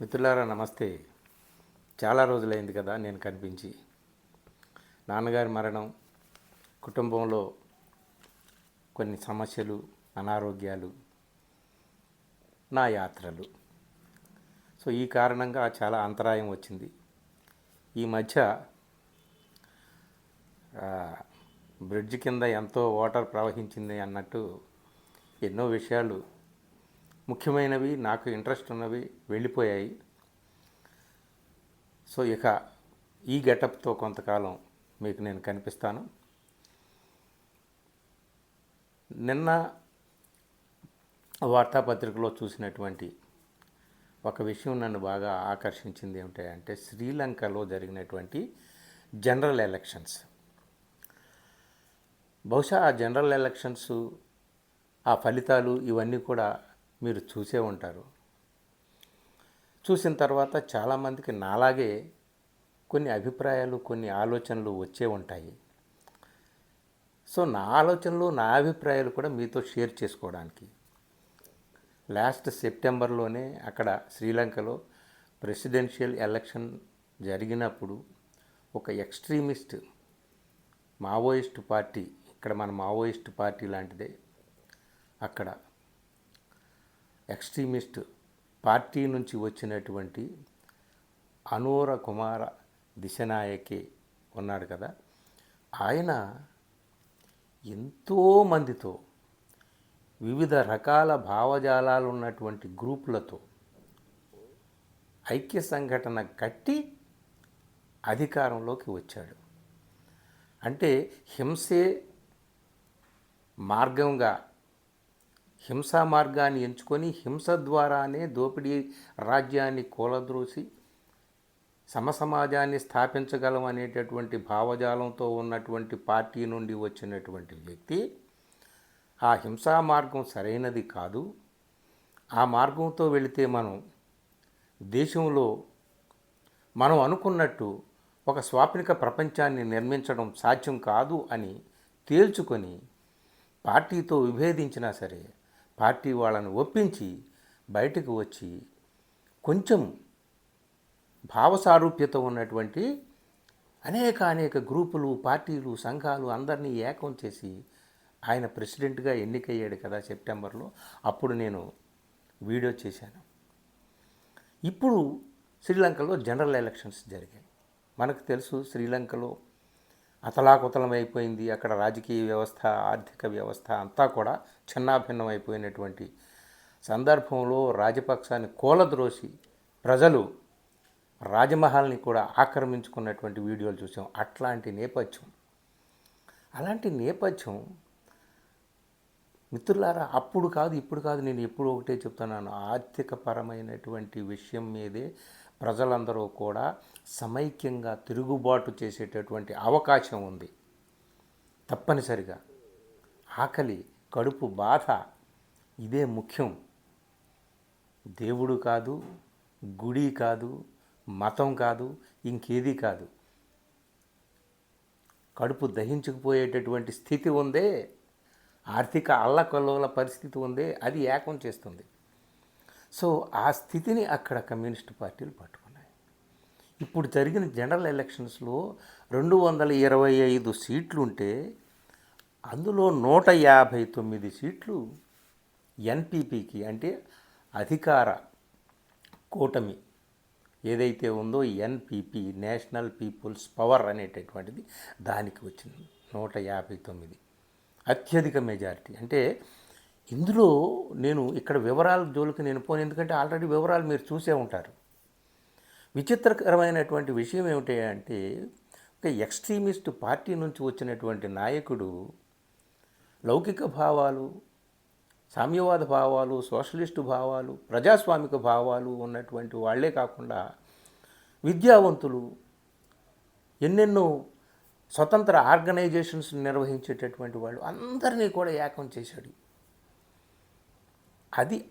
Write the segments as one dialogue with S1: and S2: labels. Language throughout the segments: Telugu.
S1: మిత్రులారా నమస్తే. చాలా రోజులైంది కదా నేను కనిపించి. నాన్నగారి మరణం కుటుంబంలో కొన్ని సమస్యలు అనారోగ్యాలు నా యాత్రలు. సో ఈ కారణంగా చాలా అంతరాయం వచ్చింది. ఈ మధ్య బ్రిడ్జ్ కింద ఎంతో వాటర్ ప్రవహించింది అన్నట్టు ఎన్నో విషయాలు ముఖ్యమైనవి నాకు ఇంట్రెస్ట్ ఉన్నవి వెళ్ళిపోయాయి. సో ఇక ఈ గెటప్తో కొంతకాలం మీకు నేను కనిపిస్తాను. నిన్న వార్తాపత్రికలో చూసినటువంటి ఒక విషయం నన్ను బాగా ఆకర్షించింది ఏమిటంటే శ్రీలంకలో జరిగినటువంటి జనరల్ ఎలక్షన్స్. బహుశా ఆ జనరల్ ఎలక్షన్స్ ఆ ఫలితాలు ఇవన్నీ కూడా మీరు చూసే ఉంటారు. చూసిన తర్వాత చాలామందికి నాలాగే కొన్ని అభిప్రాయాలు కొన్ని ఆలోచనలు వచ్చే ఉంటాయి. సో నా ఆలోచనలు నా అభిప్రాయాలు కూడా మీతో షేర్ చేసుకోవడానికి. లాస్ట్ సెప్టెంబర్లోనే అక్కడ శ్రీలంకలో ప్రెసిడెన్షియల్ ఎలక్షన్ జరిగినప్పుడు ఒక ఎక్స్ట్రీమిస్ట్ మావోయిస్ట్ పార్టీ ఇక్కడ మన మావోయిస్ట్ పార్టీ లాంటిదే అక్కడ ఎక్స్ట్రీమిస్ట్ పార్టీ నుంచి వచ్చినటువంటి అనూర కుమార దిశనాయకే ఉన్నాడు కదా. ఆయన ఎంతో మందితో వివిధ రకాల భావజాలాలు ఉన్నటువంటి గ్రూపులతో ఐక్య సంఘటన కట్టి అధికారంలోకి వచ్చాడు. అంటే హింసే మార్గంగా హింసా మార్గాన్ని ఎంచుకొని హింస ద్వారానే దోపిడీ రాజ్యాన్ని కూలద్రోసి సమసమాజాన్ని స్థాపించగలం అనేటటువంటి భావజాలంతో ఉన్నటువంటి పార్టీ నుండి వచ్చినటువంటి వ్యక్తి ఆ హింసా మార్గం సరైనది కాదు. ఆ మార్గంతో వెళితే మనం దేశంలో మనం అనుకున్నట్టు ఒక స్వాప్నిక ప్రపంచాన్ని నిర్మించడం సాధ్యం కాదు అని తేల్చుకొని పార్టీతో విభేదించినా సరే పార్టీ వాళ్ళని ఒప్పించి బయటకు వచ్చి కొంచెం భావసారూప్యత ఉన్నటువంటి అనేక అనేక గ్రూపులు పార్టీలు సంఘాలు అందరినీ ఏకం చేసి ఆయన ప్రెసిడెంట్గా ఎన్నికయ్యాడు కదా సెప్టెంబర్లో. అప్పుడు నేను వీడియో చేశాను. ఇప్పుడు శ్రీలంకలో జనరల్ ఎలక్షన్స్ జరిగాయి. మనకు తెలుసు శ్రీలంకలో అతలాకుతలమైపోయింది. అక్కడ రాజకీయ వ్యవస్థ ఆర్థిక వ్యవస్థ అంతా కూడా చిన్నాభిన్నం అయిపోయినటువంటి సందర్భంలో రాజపక్షాన్ని కూలద్రోసి ప్రజలు రాజమహల్ని కూడా ఆక్రమించుకున్నటువంటి వీడియోలు చూసాం. అట్లాంటి నేపథ్యం. అలాంటి నేపథ్యం మిత్రులారా అప్పుడు కాదు ఇప్పుడు కాదు నేను ఎప్పుడు ఒకటే చెప్తున్నాను. ఆర్థికపరమైనటువంటి విషయం మీదే ప్రజలందరూ కూడా సమైక్యంగా తిరుగుబాటు చేసేటటువంటి అవకాశం ఉంది. తప్పనిసరిగా. ఆకలి కడుపు బాధ ఇదే ముఖ్యం. దేవుడు కాదు గుడి కాదు మతం కాదు ఇంకేది కాదు. కడుపు దహించుకుపోయేటటువంటి స్థితి ఉందే ఆర్థిక అల్లకల్లోల పరిస్థితి ఉందే అది ఏకం చేస్తుంది. సో ఆ స్థితిని అక్కడ కమ్యూనిస్ట్ పార్టీలు పట్టుకున్నాయి. ఇప్పుడు జరిగిన జనరల్ ఎలక్షన్స్లో రెండు వందల ఇరవై ఐదు సీట్లుంటే అందులో నూట యాభై తొమ్మిది సీట్లు ఎన్పిపికి అంటే అధికార కూటమి ఏదైతే ఉందో ఎన్పిపి నేషనల్ పీపుల్స్ పవర్ అనేటటువంటిది దానికి వచ్చింది. నూట యాభై తొమ్మిది అత్యధిక మెజారిటీ. అంటే ఇందులో నేను ఇక్కడ వివరాల జోలికి నేను పోను. ఎందుకంటే ఆల్రెడీ వివరాలు మీరు చూసే ఉంటారు. విచిత్రకరమైనటువంటి విషయం ఏమిటి అంటే ఒక ఎక్స్ట్రీమిస్ట్ పార్టీ నుంచి వచ్చినటువంటి నాయకుడు లౌకిక భావాలు సామ్యవాద భావాలు సోషలిస్టు భావాలు ప్రజాస్వామిక భావాలు ఉన్నటువంటి వాళ్ళే కాకుండా విద్యావంతులు ఎన్నెన్నో స్వతంత్ర ఆర్గనైజేషన్స్ నిర్వహించేటటువంటి వాళ్ళు అందరినీ కూడా ఏకం చేశాడు. అది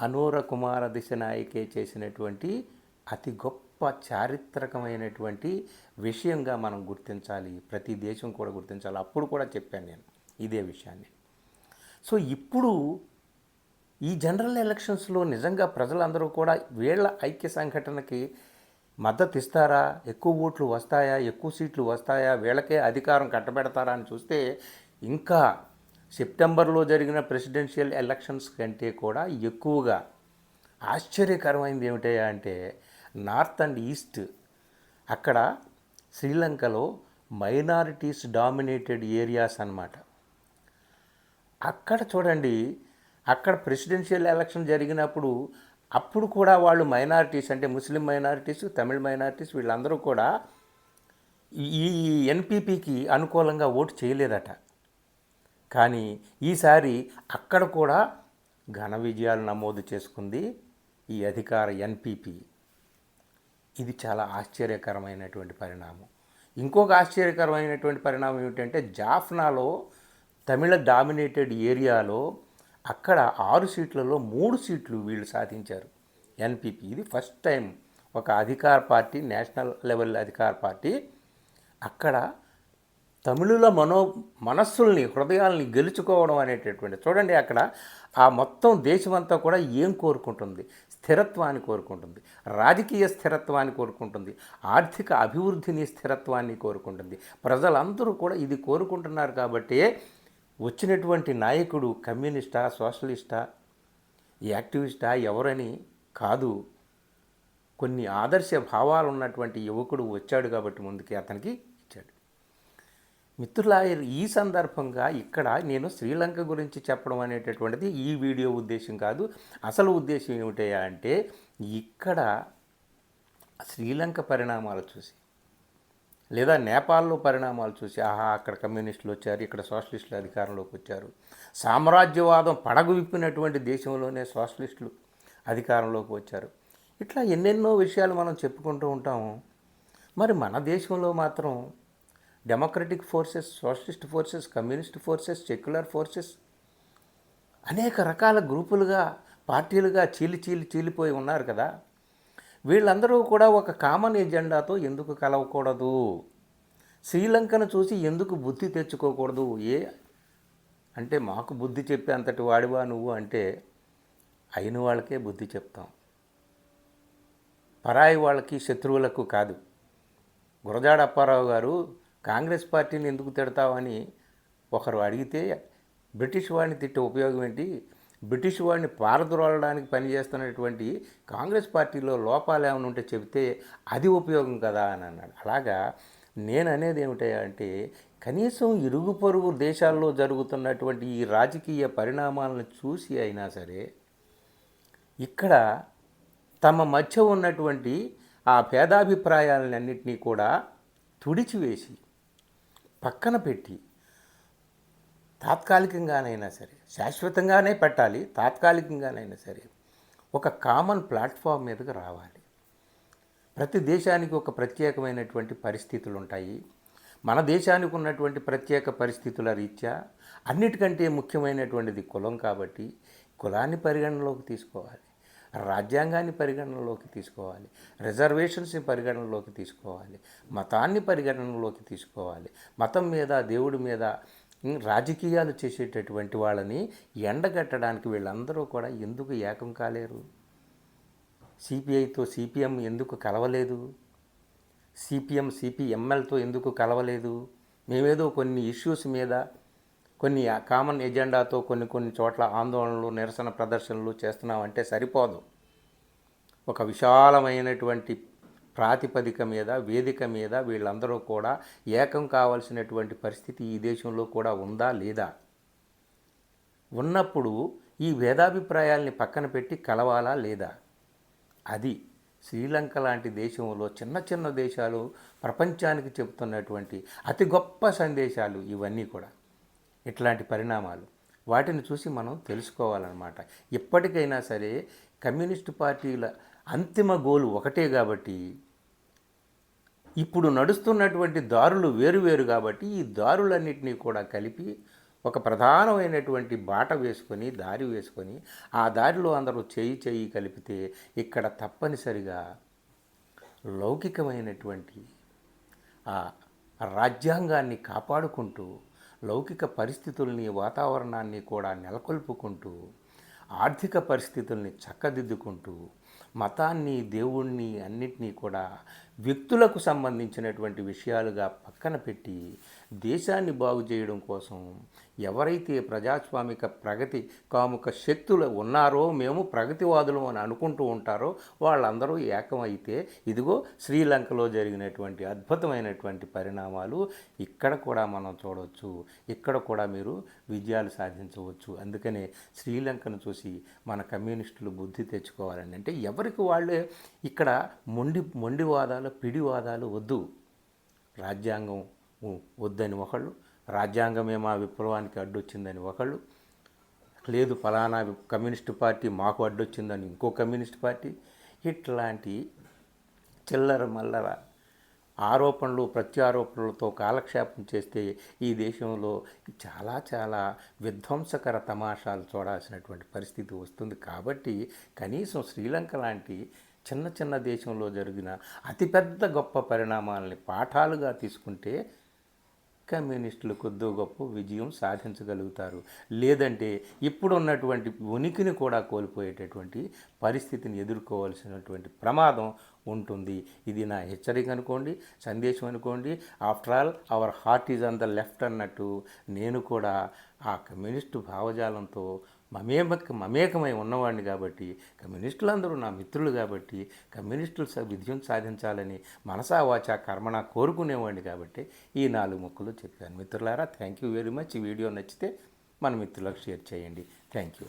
S1: అనూర కుమార దిశనాయకే చేసినటువంటి అతి గొప్ప చారిత్రకమైనటువంటి విషయంగా మనం గుర్తించాలి. ప్రతి దేశం కూడా గుర్తించాలి. అప్పుడు కూడా చెప్పాను నేను. ఇదే విషయాన్ని. సో ఇప్పుడు ఈ జనరల్ ఎలక్షన్స్లో నిజంగా ప్రజలందరూ కూడా వీళ్ళ ఐక్య సంఘటనకి మద్దతు ఇస్తారా? ఎక్కువ ఓట్లు వస్తాయా? ఎక్కువ సీట్లు వస్తాయా? వీళ్ళకే అధికారం కట్టబెడతారా అని చూస్తే ఇంకా సెప్టెంబర్లో జరిగిన ప్రెసిడెన్షియల్ ఎలక్షన్స్ కంటే కూడా ఎక్కువగా ఆశ్చర్యకరమైనది ఏమిటయా అంటే నార్త్ అండ్ ఈస్ట్ అక్కడ శ్రీలంకలో మైనారిటీస్ డామినేటెడ్ ఏరియాస్ అన్నమాట. అక్కడ చూడండి అక్కడ ప్రెసిడెన్షియల్ ఎలక్షన్ జరిగినప్పుడు అప్పుడు కూడా వాళ్ళు మైనారిటీస్ అంటే ముస్లిం మైనారిటీస్ తమిళ మైనారిటీస్ వీళ్ళందరూ కూడా ఈ ఎన్పీపీకి అనుకూలంగా ఓటు చేయలేదట కానీ ఈసారి అక్కడ కూడా ఘన విజయాలు నమోదు చేసుకుంది ఈ అధికార ఎన్పీపీ. ఇది చాలా ఆశ్చర్యకరమైనటువంటి పరిణామం. ఇంకొక ఆశ్చర్యకరమైనటువంటి పరిణామం ఏమిటంటే జాఫ్నాలో తమిళ డామినేటెడ్ ఏరియాలో అక్కడ ఆరు సీట్లలో మూడు సీట్లు వీళ్ళు సాధించారు. ఎన్పిపి. ఇది ఫస్ట్ టైం ఒక అధికార పార్టీ నేషనల్ లెవెల్ అధికార పార్టీ. అక్కడ తమిళుల మనో మనస్సుల్ని హృదయాల్ని గెలుచుకోవడం అనేటటువంటి చూడండి అక్కడ ఆ మొత్తం దేశమంతా కూడా ఏం కోరుకుంటుంది? స్థిరత్వాన్ని కోరుకుంటుంది. రాజకీయ స్థిరత్వాన్ని కోరుకుంటుంది. ఆర్థిక అభివృద్ధిని స్థిరత్వాన్ని కోరుకుంటుంది. ప్రజలందరూ కూడా ఇది కోరుకుంటున్నారు కాబట్టి వచ్చినటువంటి నాయకుడు కమ్యూనిస్టా సోషలిస్టా యాక్టివిస్టా ఎవరని కాదు. కొన్ని ఆదర్శ భావాలు ఉన్నటువంటి యువకుడు వచ్చాడు కాబట్టి ముందుకి అతనికి ఇచ్చాడు. మిత్రుల ఈ సందర్భంగా ఇక్కడ నేను శ్రీలంక గురించి చెప్పడం అనేటటువంటిది ఈ వీడియో ఉద్దేశం కాదు. అసలు ఉద్దేశం ఏమిటయా అంటే ఇక్కడ శ్రీలంక పరిణామాలు చూసి లేదా నేపాల్లో పరిణామాలు చూసి ఆహా అక్కడ కమ్యూనిస్టులు వచ్చారు ఇక్కడ సోషలిస్టులు అధికారంలోకి వచ్చారు. సామ్రాజ్యవాదం పడగు విప్పినటువంటి దేశంలోనే సోషలిస్టులు అధికారంలోకి వచ్చారు. ఇట్లా ఎన్నెన్నో విషయాలు మనం చెప్పుకుంటూ ఉంటాము. మరి మన దేశంలో మాత్రం democratic forces socialist forces communist forces secular forces అనేక రకాల గ్రూపులుగా పార్టీలుగా చీలి చీలి చీలిపోయి ఉన్నారు కదా. వీళ్ళందరూ కూడా ఒక కామన్ ఎజెండాతో ఎందుకు కలవకూడదు? శ్రీలంకను చూసి ఎందుకు బుద్ధి తెచ్చుకోకూడదు? ఏ? అంటే మాకు బుద్ధి చెప్పే అంతటి వాడివా నువ్వు అంటే అయిన వాళ్ళకే బుద్ధి చెప్తాం. పరాయి వాళ్ళకి శత్రువులకు కాదు. గురజాడ అప్పారావు గారు కాంగ్రెస్ పార్టీని ఎందుకు తిడతావని ఒకరు అడిగితే బ్రిటిష్ వాడిని తిట్టే ఉపయోగం ఏంటి? బ్రిటిష్ వాడిని పారద్రోలడానికి పనిచేస్తున్నటువంటి కాంగ్రెస్ పార్టీలో లోపాలు ఏమైనా ఉంటే చెబితే అది ఉపయోగం కదా అని అన్నాడు. అలాగా నేను అనేది ఏమిటంటే అంటే కనీసం ఇరుగు పొరుగు దేశాల్లో జరుగుతున్నటువంటి ఈ రాజకీయ పరిణామాలను చూసి అయినా సరే ఇక్కడ తమ మధ్య ఉన్నటువంటి ఆ భేదాభిప్రాయాలన్నింటినీ కూడా తుడిచివేసి పక్కన పెట్టి తాత్కాలికంగానైనా సరే శాశ్వతంగానే పెట్టాలి తాత్కాలికంగానైనా సరే ఒక కామన్ ప్లాట్ఫామ్ మీదకి రావాలి. ప్రతి దేశానికి ఒక ప్రత్యేకమైనటువంటి పరిస్థితులు ఉంటాయి మన దేశానికి ఉన్నటువంటి ప్రత్యేక పరిస్థితుల రీత్యా అన్నిటికంటే ముఖ్యమైనటువంటిది కులం కాబట్టి కులాన్ని పరిగణనలోకి తీసుకోవాలి రాజ్యాంగాన్ని పరిగణనలోకి తీసుకోవాలి రిజర్వేషన్స్ని పరిగణనలోకి తీసుకోవాలి మతాన్ని పరిగణనలోకి తీసుకోవాలి. మతం మీద దేవుడి మీద రాజకీయాలు చేసేటటువంటి వాళ్ళని ఎండగట్టడానికి వీళ్ళందరూ కూడా ఎందుకు ఏకం కాలేరు? సిపిఐతో సిపిఎం ఎందుకు కలవలేదు? సిపిఎం సిపిఎంఎల్తో ఎందుకు కలవలేదు? మేమేదో కొన్ని ఇష్యూస్ మీద కొన్ని కామన్ ఎజెండాతో కొన్ని కొన్ని చోట్ల ఆందోళనలు నిరసన ప్రదర్శనలు చేస్తున్నామంటే సరిపోదు. ఒక విశాలమైనటువంటి ప్రాతిపదిక మీద వేదిక మీద వీళ్ళందరూ కూడా ఏకం కావాల్సినటువంటి పరిస్థితి ఈ దేశంలో కూడా ఉందా లేదా? ఉన్నప్పుడు ఈ వేదాభిప్రాయాల్ని పక్కన పెట్టి కలవాలా లేదా? అది శ్రీలంక లాంటి దేశంలో చిన్న చిన్న దేశాలు ప్రపంచానికి చెబుతున్నటువంటి అతి గొప్ప సందేశాలు ఇవన్నీ కూడా. ఇట్లాంటి పరిణామాలు వాటిని చూసి మనం తెలుసుకోవాలన్నమాట. ఎప్పటికైనా సరే కమ్యూనిస్టు పార్టీల అంతిమ గోలు ఒకటే కాబట్టి ఇప్పుడు నడుస్తున్నటువంటి దారులు వేరువేరు కాబట్టి ఈ దారులన్నింటినీ కూడా కలిపి ఒక ప్రధానమైనటువంటి బాట వేసుకొని దారి వేసుకొని ఆ దారిలో అందరూ చేయి చేయి కలిపితే ఇక్కడ తప్పనిసరిగా లౌకికమైనటువంటి ఆ రాజ్యాంగాన్ని కాపాడుకుంటూ లౌకిక పరిస్థితుల్ని వాతావరణాన్ని కూడా నెలకొల్పుకుంటూ ఆర్థిక పరిస్థితుల్ని చక్కదిద్దుకుంటూ మతాన్ని దేవుణ్ణి అన్నిటినీ కూడా వ్యక్తులకు సంబంధించినటువంటి విషయాలుగా పక్కన పెట్టి దేశాన్ని బాగు చేయడం కోసం ఎవరైతే ప్రజాస్వామిక ప్రగతి కాముక శక్తులు ఉన్నారో మేము ప్రగతివాదులు అని అనుకుంటూ ఉంటారో వాళ్ళందరూ ఏకమైతే ఇదిగో శ్రీలంకలో జరిగినటువంటి అద్భుతమైనటువంటి పరిణామాలు ఇక్కడ కూడా మనం చూడవచ్చు ఇక్కడ కూడా మీరు విజయాలు సాధించవచ్చు. అందుకనే శ్రీలంకను చూసి మన కమ్యూనిస్టులు బుద్ధి తెచ్చుకోవాలని అంటే ఎవరికి వాళ్ళే ఇక్కడ మొండి మొండివాదాలు పిడివాదాలు వద్దు. రాజ్యాంగం వద్దని ఒకళ్ళు. రాజ్యాంగమే మా విప్లవానికి అడ్డొచ్చిందని ఒకళ్ళు. లేదు ఫలానా కమ్యూనిస్టు కమ్యూనిస్ట్ పార్టీ మాకు అడ్డొచ్చిందని ఇంకో కమ్యూనిస్ట్ పార్టీ. ఇట్లాంటి చిల్లర మల్లర ఆరోపణలు ప్రత్యారోపణలతో కాలక్షేపం చేస్తే ఈ దేశంలో చాలా చాలా విధ్వంసకర తమాషాలు చూడాల్సినటువంటి పరిస్థితి వస్తుంది. కాబట్టి కనీసం శ్రీలంక లాంటి చిన్న చిన్న దేశంలో జరిగిన అతిపెద్ద గొప్ప పరిణామాలని పాఠాలుగా తీసుకుంటే కమ్యూనిస్టులు కొద్దో గొప్ప విజయం సాధించగలుగుతారు. లేదంటే ఇప్పుడున్నటువంటి ఉనికిని కూడా కోల్పోయేటటువంటి పరిస్థితిని ఎదుర్కోవాల్సినటువంటి ప్రమాదం ఉంటుంది. ఇది నా హెచ్చరిక అనుకోండి సందేశం అనుకోండి. After all our heart is on the left అన్నట్టు నేను కూడా ఆ కమ్యూనిస్టు భావజాలంతో మమేక మమేకమై ఉన్నవాడిని కాబట్టి కమ్యూనిస్టులందరూ నా మిత్రులు కాబట్టి కమ్యూనిస్టులు విజయం సాధించాలని మనసా వాచ కర్మణ కోరుకునేవాడిని కాబట్టి ఈ నాలుగు మొక్కలు చెప్పాను. మిత్రులారా థ్యాంక్ యూ వెరీ మచ్ ఈ వీడియో నచ్చితే మన మిత్రులకు షేర్ చేయండి. Thank you